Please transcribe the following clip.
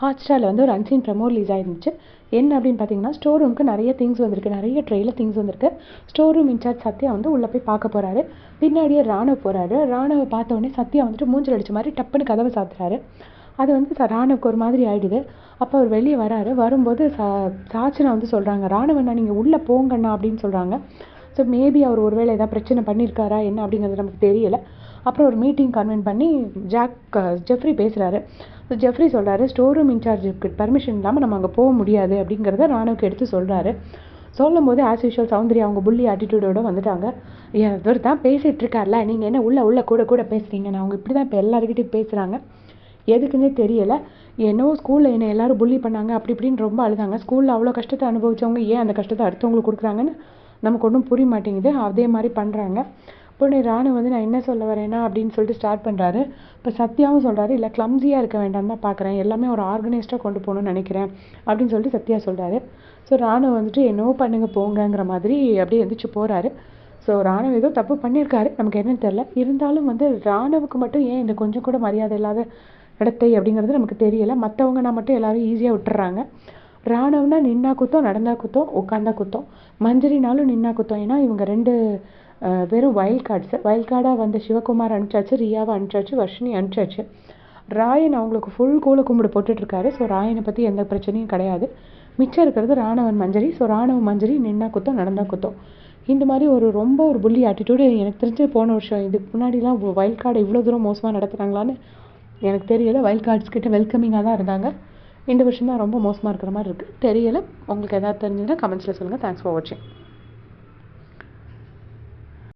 Hot ஸ்டாரில் வந்து ஒரு அன்சீன் ப்ரமோ ரிலீஸ் ஆயிருந்துச்சு. என்ன அப்படின்னு பார்த்தீங்கன்னா ஸ்டோர் ரூமுக்கு நிறைய திங்ஸ் வந்திருக்கு. நிறைய ட்ரெயில திங்ஸ் வந்திருக்கு. ஸ்டோர் ரூம் இன்சார்ஜ் சத்யா வந்து உள்ளே போய் பார்க்க போகிறாரு பின்னாடியே ராணவ் போகிறாரு ராணவை பார்த்த உடனே சத்யா வந்துட்டு மூஞ்சில் அடித்த மாதிரி டப்புன்னு கதவை சாத்துறாரு. அது வந்து ராணுவக்கு ராணுவுக்கு ஒரு மாதிரி ஆகிடுது அப்போ அவர் வெளியே வராரு. வரும்போது சா சாச்சனா வந்து சொல்கிறாங்க ராணுவண்ணா நீங்கள் உள்ளே போங்கண்ணா அப்படின்னு சொல்கிறாங்க ஸோ மேபி அவர் ஒருவேளை ஏதாவது பிரச்சனை பண்ணியிருக்காரா என்ன அப்படிங்கிறது நமக்கு தெரியலை. அப்புறம் ஒரு மீட்டிங் கன்வென்ட் பண்ணி ஜாக் ஜெஃப்ரி பேசுகிறாரு ஸோ ஜெஃப்ரி சொல்கிறாரு ஸ்டோர் ரூம் இன்சார்ஜுக்கு பர்மிஷன் இல்லாமல் நம்ம அங்கே போக முடியாது அப்படிங்கிறத ராணுவுக்கு எடுத்து சொல்கிறாரு சொல்லும் போது ஆஸ் யூஷுவல் சௌந்தர்யா அவங்க புள்ளி ஆட்டிடியூடோட வந்துட்டாங்க. இவர் தான் பேசிகிட்டு இருக்கார்ல நீங்கள் என்ன உள்ளே உள்ளே கூட கூட பேசுகிறீங்க நான் அவங்க இப்படி தான் இப்போ எல்லாருக்கிட்டையும் பேசுகிறாங்க எதுக்குன்னே தெரியலை. என்னவோ ஸ்கூலில் என்னை எல்லாரும் புள்ளி பண்ணாங்க அப்படி இப்படின்னு ரொம்ப அழுதாங்க. ஸ்கூலில் அவ்வளோ கஷ்டத்தை அனுபவிச்சவங்க ஏன் அந்த கஷ்டத்தை அடுத்தவங்களுக்கு கொடுக்குறாங்கன்னு நமக்கு ஒன்றும் புரிய மாட்டேங்குது. அதே மாதிரி பண்ணுறாங்க உடனே ராணு வந்து நான் என்ன சொல்ல வரேன்னா அப்படின்னு சொல்லிட்டு ஸ்டார்ட் பண்ணுறாரு இப்போ சத்யாவும் சொல்கிறாரு இல்லை கிளம்ஸியாக இருக்க வேண்டாம் தான் பார்க்குறேன் எல்லாமே ஒரு ஆர்கனைஸ்டாக கொண்டு போகணும்னு நினைக்கிறேன். அப்படின்னு சொல்லிட்டு சத்யா சொல்கிறாரு ஸோ ராணு வந்துட்டு என்னவோ பண்ணுங்க போங்கங்கிற மாதிரி அப்படியே எந்திரிச்சு போகிறாரு ஸோ ராணுவ ஏதோ தப்பு பண்ணியிருக்காரு. நமக்கு என்னன்னு தெரில இருந்தாலும் வந்து ராணுவுக்கு மட்டும் ஏன் இந்த கொஞ்சம் கூட மரியாதை இல்லாத இடத்தை அப்படிங்கிறது நமக்கு தெரியலை. மற்றவங்கன்னா மட்டும் எல்லாரும் ஈஸியாக விட்டுறாங்க. ராணுவனா நின்னா குத்தம் நடந்தா குத்தம் உட்காந்தா குத்தம். மஞ்சரினாலும் நின்னா குத்தம். ஏன்னா இவங்க ரெண்டு வெறும் வைல்ட் கார்ட்ஸு வைல்ட் கார்டாக வந்த சிவகுமார் அனுப்பிச்சாச்சு ரியாவை அனுப்பிச்சாச்சு வர்ஷினி அனுப்பிச்சாச்சு. ராயன் அவங்களுக்கு ஃபுல் கூல கும்பிடு போட்டுட்ருக்காரு. ஸோ ராயனை பற்றி எந்த பிரச்சனையும் கிடையாது. மிச்சம் இருக்கிறது ராணவன் மஞ்சரி. ஸோ ராணவ மஞ்சரி நின்னா குத்தம் நடந்தால் குத்தம். இந்த மாதிரி ஒரு ரொம்ப ஒரு புள்ளி ஆட்டிடியூடு எனக்கு தெரிஞ்சு போன வருஷம் இதுக்கு முன்னாடிலாம் வைல்ட் கார்டு இவ்வளோ தூரம் மோசமாக நடத்துகிறாங்களான்னு எனக்கு தெரியல. வைல்ட் கார்ட்ஸ் கிட்ட வெல்கமிங்காக தான் இருந்தாங்க. இந்த வருஷம் தான் ரொம்ப மோசமாக இருக்கிற மாதிரி இருக்குது தெரியலை. உங்களுக்கு எதாவது தெரிஞ்சுன்னா கமெண்ட்ஸில் சொல்லுங்கள் தேங்க்ஸ் ஃபார் வாட்சிங்